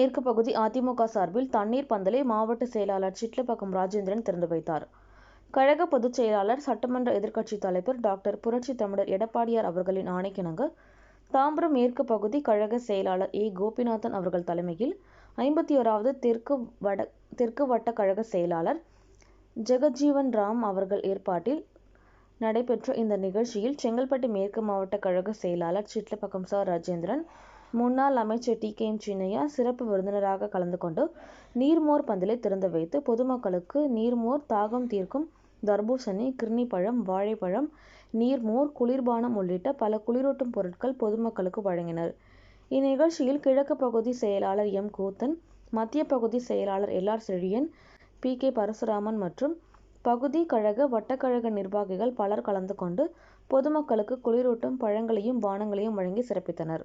மேற்கு பகுதி அதிமுக சார்பில் தண்ணீர் பந்தலை மாவட்ட செயலாளர் சிட்லப்பாக்கம் ராஜேந்திரன் திறந்து வைத்தார். கழக பொதுச் செயலாளர், சட்டமன்ற எதிர்க்கட்சித் தலைவர் டாக்டர் புரட்சி தமிழர் எடப்பாடியார் அவர்களின் ஆணைக்கிணங்க, தாம்பரம் மேற்கு பகுதி கழக செயலாளர் ஏ. கோபிநாதன் அவர்கள் தலைமையில், ஐம்பத்தி ஓராவது தெற்கு வட தெற்கு வட்ட கழக செயலாளர் ஜெகஜீவன் ராம் அவர்கள் ஏற்பாட்டில் நடைபெற்ற இந்த நிகழ்ச்சியில், செங்கல்பட்டு மேற்கு மாவட்ட கழக செயலாளர் சிட்லப்பக்கம் ச. ராஜேந்திரன், முன்னாள் அமைச்சர் டி. கே. எம். சின்னையா சிறப்பு விருந்தினராக கலந்து கொண்டு நீர்மோர் பந்தலை திறந்து வைத்து பொதுமக்களுக்கு நீர்மோர், தாகம் தீர்க்கும் தர்பூசணி, கிர்னி வாழைப்பழம், நீர்மோர், குளிர்பானம் உள்ளிட்ட பல குளிரூட்டும் பொருட்கள் பொதுமக்களுக்கு வழங்கினர். இந்நிகழ்ச்சியில் கிழக்கு பகுதி செயலாளர் எம். கூத்தன், மத்திய பகுதி செயலாளர் L. R. Chezhiyan, P. K. Parasuraman மற்றும் பகுதி கழக, வட்டக்கழக நிர்வாகிகள் பலர் கலந்து கொண்டு பொதுமக்களுக்கு குளிரூட்டும் பழங்களையும், பானங்களையும் வழங்கி சிறப்பித்தனர்.